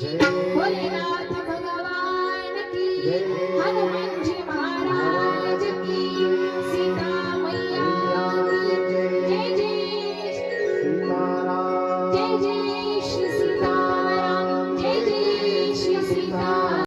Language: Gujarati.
જય ભોલેનાથ ભગવાન કી. હનુમાન